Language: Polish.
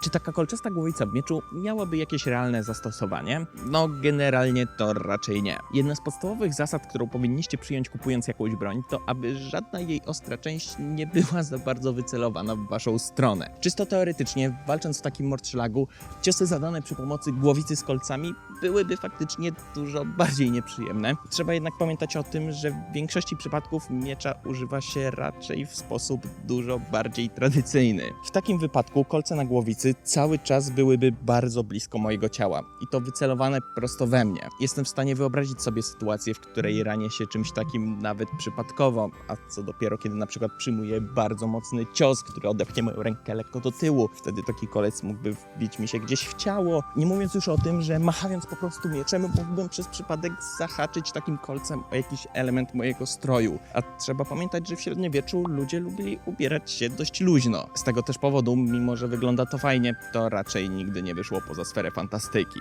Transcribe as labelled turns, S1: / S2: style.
S1: Czy taka kolczasta głowica w mieczu miałaby jakieś realne zastosowanie? No, generalnie to raczej nie. Jedna z podstawowych zasad, którą powinniście przyjąć kupując jakąś broń, to aby żadna jej ostra część nie była za bardzo wycelowana w waszą stronę. Czysto teoretycznie, walcząc w takim mortrzlagu, ciosy zadane przy pomocy głowicy z kolcami byłyby faktycznie dużo bardziej nieprzyjemne. Trzeba jednak pamiętać o tym, że w większości przypadków miecza używa się raczej w sposób dużo bardziej tradycyjny. W takim wypadku kolce na głowicy cały czas byłyby bardzo blisko mojego ciała i to wycelowane prosto we mnie. Jestem w stanie wyobrazić sobie sytuację, w której ranię się czymś takim nawet przypadkowo, a co dopiero kiedy na przykład przyjmuję bardzo mocny cios, który odepchnie moją rękę lekko do tyłu. Wtedy taki kolec mógłby wbić mi się gdzieś w ciało. Nie mówiąc już o tym, że machając po prostu mieczem mógłbym przez przypadek zahaczyć takim kolcem o jakiś element mojego stroju. A trzeba pamiętać, że w średniowieczu ludzie lubili ubierać się dość luźno. Z tego też powodu, mimo że wygląda to fajnie, to raczej nigdy nie wyszło poza sferę fantastyki.